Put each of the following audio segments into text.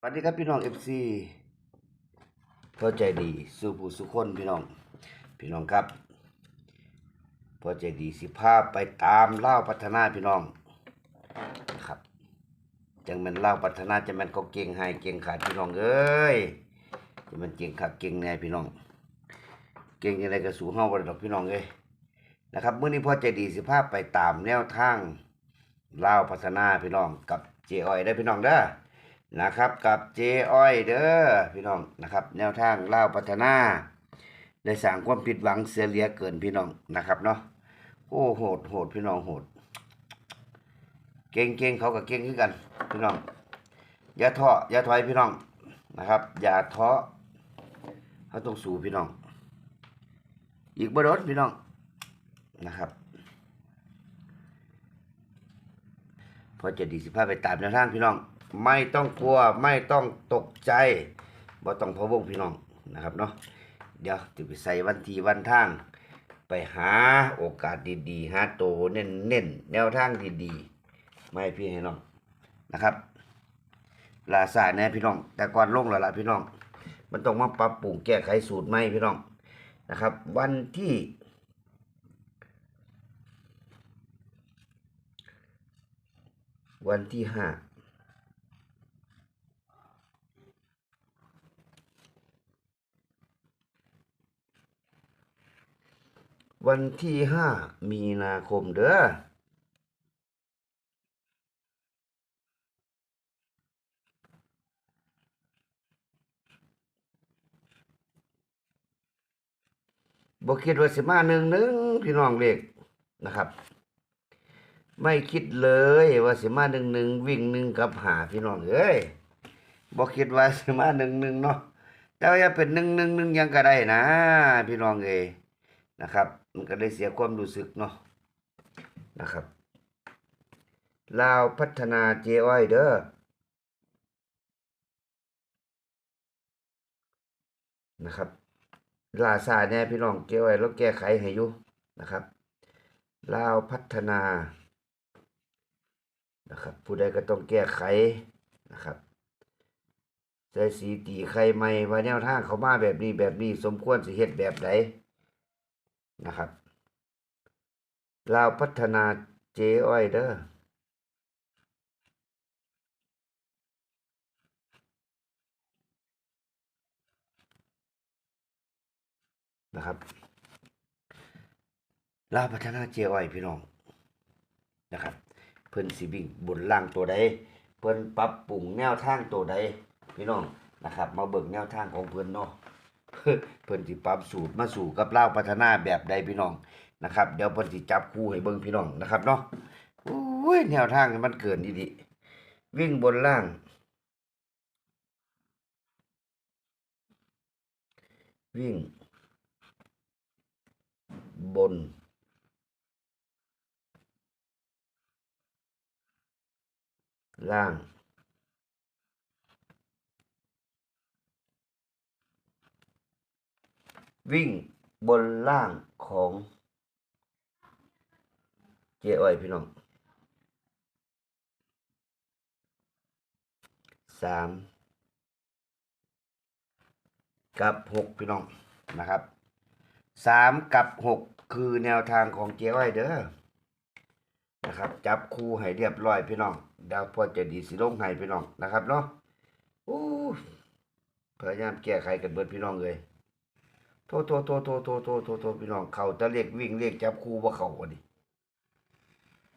สวัสดีครับพี่น้องเอฟซีพอใจดีสู้ผู้สุคนพี่น้อง พี่น้องครับ พอใจดีสิภาพไปตามเล่าพัฒนาพี่น้องนะครับจังแมันเล่าพัฒนาจะแมันเขาเก่งให้เก่งขาดพี่น้องเอ้ยจะมันเก่งขาดเก่งแน่พี่น้อง เก่งยังไงก็สู่เฮาบ่ได้ดอกพี่น้องเอ้ยนะครับเมื้อนี้พอใจดีสิภาพไปตามแนวทางเล่าพัฒนาพี่น้องกับเจอ้อยได้พี่น้องเด้อ นะครับกับเจอ้อยเด้อพี่น้องนะครับ แนวทางเล่าวพัฒนาได้สร้างความผิดหวังเสียเหลียเกินพี่น้องนะครับเนาะโอ้โหดโหดพี่น้องโหด เก่งเก่งเขากับเก่งคือกัน พี่น้องอย่าท้ออย่าถอยพี่น้องนะครับ อย่าท้อเขาต้องสู้พี่น้อง อีกบ่โดพี่น้องนะครับพอจะดีสิพาไปตามแนวทางพี่น้อง ไม่ต้องกลัวไม่ต้องตกใจบ่ต้องพะวงพี่น้องนะครับเนาะเดี๋ยวจะไปใส่วันทีวันทาง ไปหาโอกาสดีๆ หาโตเน้นๆแนวทางดีๆไม่พี่ให้น้องนะครับลาซาแน่พี่น้อง แต่ก่อนลงแล้วล่ะพี่น้อง มันต้องมาปรับปรุงแก้ไขสูตรใหม่พี่น้องนะครับ วันที่วันที่ห้า วันที่ห้ามีนาคมเด้อบ่คิดว่าสิมาหนึ่งหนึ่งพี่น้องเลขนะครับ ไม่คิดเลยว่าสิมาหนึ่งหนึ่งวิ่งหนึ่งกับหาพี่น้องเอ้ยบ่คิดว่าสิมาหนึ่งหนึ่งเนาะแต่ว่าอย่าเป็นหนึ่งหนึ่งหนึ่งยังก็ได้นะ พี่น้องเอ้ยนะครับ มันก็ได้เสียความรู้สึกเนาะนะครับลาวพัฒนาเจอ้อยเด้อนะครับลาซาแน่พี่น้องเจ้าไว้แล้วแก้ไขให้อยู่นะครับลาวพัฒนานะครับผู้ใดก็ต้องแก้ไขนะครับใส่สีตีไข่ใหม่ว่าแนวทางเขามาแบบนี้แบบนี้สมควรสิเฮ็ดแบบใดน นะครับลาพัฒนาเจ้อ้อยเด้อนะครับลาพัฒนาเจ้อ้อยพี่น้องนะครับ เพิ่นสิวิ่งบนล่างตัวใด เพิ่นปรับปรุงแนวทางตัวใดพี่น้องนะครับ มาเบิ่งแนวทางของเพิ่นเนาะ เพิ่นสิปรับสูตรมาสู่กับเลาพัฒนาแบบใดพี่น้องนะครับ เดี๋ยวเพิ่นสิจับคู่ให้เบิ่งพี่น้องนะครับเนาะโอ้ยแนวทางมันเกินดีๆวิ่งบนล่าง วิ่ง บนล่าง วิ่งบนล่างของเจ้อ้อยพี่น้องสามกับหกพี่น้องนะครับสามกับหกคือแนวทางของเจ้อ้อยเด้อนะครับ จับคู่ให้เรียบร้อยพี่น้องดาวพอจะดีสิลงให้พี่น้องนะครับเนาะอู้พยายามแก้ไขกันเบิดพี่น้องเลย โทษโทษโทษโทษโทษโทษโทษโทพี่น้องเขาจะเรียกวิ่งเรียกจับคู่ว่าเขาอันนี้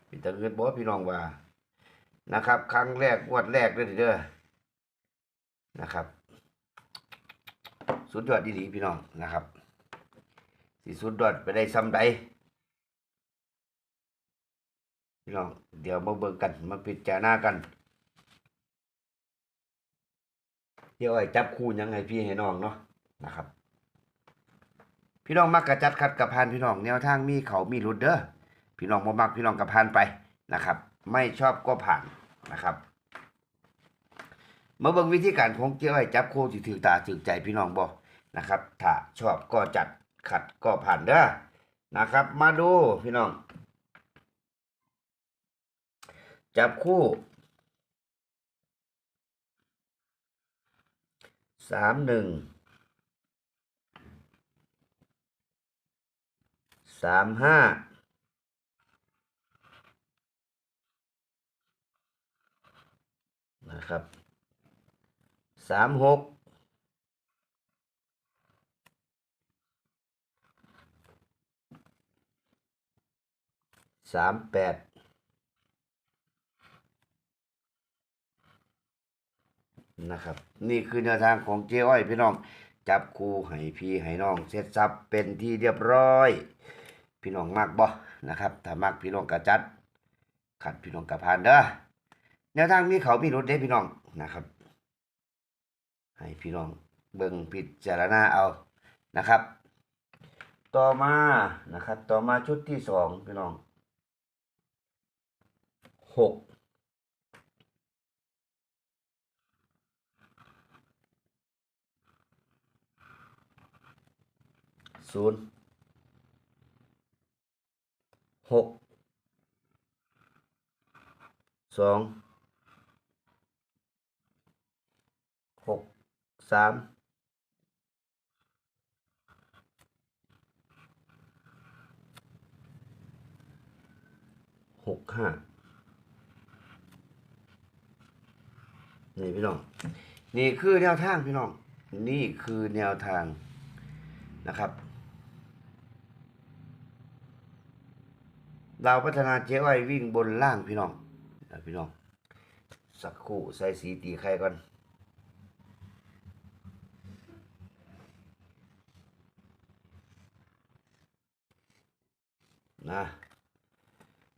พี่ตะเงินบอกพี่น้องว่า นะครับ ครั้งแรกงวดแรกเลยเด้อนะครับ สุดยอดดีๆพี่น้องนะครับสิสุดยอดไปได้ซ้ำใดพี่น้องเดี๋ยวมาเบิ่งกันมาพิจารณากันเดี๋ยวไอ้จับคู่ยังให้พี่ให้น้องเนาะนะครับ พี่น้องมักกระจัดขัดกับพานพี่น้องแนวทางมีเขามีรุดเด้อพี่น้องบ่มักพี่น้องกับพานไปนะครับ ไม่ชอบก็ผ่านนะครับมาเบิ่งวิธีการของเจ้าไอ้จับโคสิถือตาถือใจพี่น้องบ่นะครับ ถ้าชอบก็จัดขัดก็ผ่านเด้อนะครับ มาดูพี่น้อง จับคู่สามหนึ่ง สามห้านะครับสามหกสามแปดนะครับ นี่คือแนวทางของเจ้อ้อยพี่น้อง จับคู่ให้พี่ให้น้อง เสร็จสับเป็นที่เรียบร้อย พี่น้องมักบ่นะครับถ้ามักพี่น้องกระจัด ขัดพี่น้องกระพานเด้อแนวทางมีเขามีรถเด้พี่น้องนะครับ ให้พี่น้องเบิ่งพิจารณาเอานะครับ ต่อมานะครับ ต่อมาชุดที่สองพี่น้องหกศูนย์ หกสองหกสามหกห้านี่พี่น้อง นี่คือแนวทางพี่น้อง นี่คือแนวทางนะครับ เราพัฒนาเจ๊อ้อวิ่งบนล่างพี่น้องพี่น้อง สักคู่ใส่สีตีไข่ก่อนนะ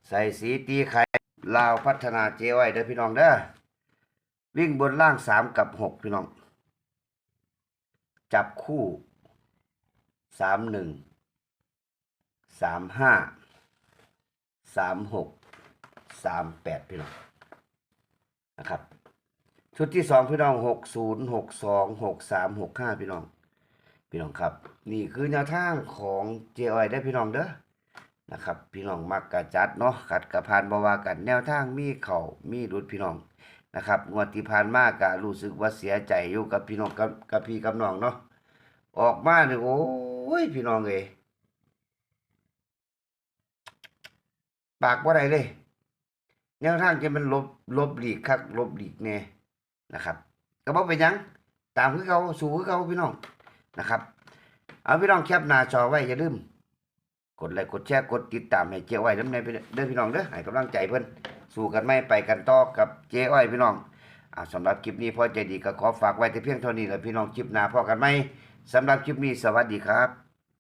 ใส่สีตีไข่ลาวพัฒนาเจ๊อ้อเด้อพี่น้องเด้อวิ่งบนล่างสามกับหกพี่น้อง จับคู่สามหนึ่งสามห้า สามหกสามแปดพี่น้องนะครับ ชุดที่สองพี่น้องหกศูนย์หกสองหกสามหกห้าพี่น้อง พี่น้องครับ นี่คือแนวทางของเจออยได้พี่น้องเด้อนะครับ พี่น้องมักกะจัดเนาะขัดกะพานบาวากันแนวทางมีเข่ามีรุดพี่น้องนะครับงวดที่ผ่านมากะรู้สึกว่าเสียใจอยู่กับพี่น้องกับกับพี่กับน้องเนาะออกมาเนี่ยโอ้ยพี่น้องเอย ปากว่าไรเลยแนวทางจะมันลบลบหลีกคักลบหลีกแน่นะครับก็บอกไปนยังตามคือเขาสู่คือเขาพี่น้องนะครับ เอาพี่น้องแคปหน้าจอไว้อย่าลืมกดไลค์กดแชร์กดติดตามให้เจ้อ้อยน้ำในเด้อพี่น้องเด้อให้กำลังใจเพิ่อนสู้กันไม่ไปกันต่อกับเจ้อ้อยพี่น้องอ่าสำหรับคลิปนี้พ่อใจดีก็ขอฝากไว้แต่เพียงเท่านี้แหละพี่น้องคลิปหน้าพอกันไหมสำหรับคลิปนี้สวัสดีครับ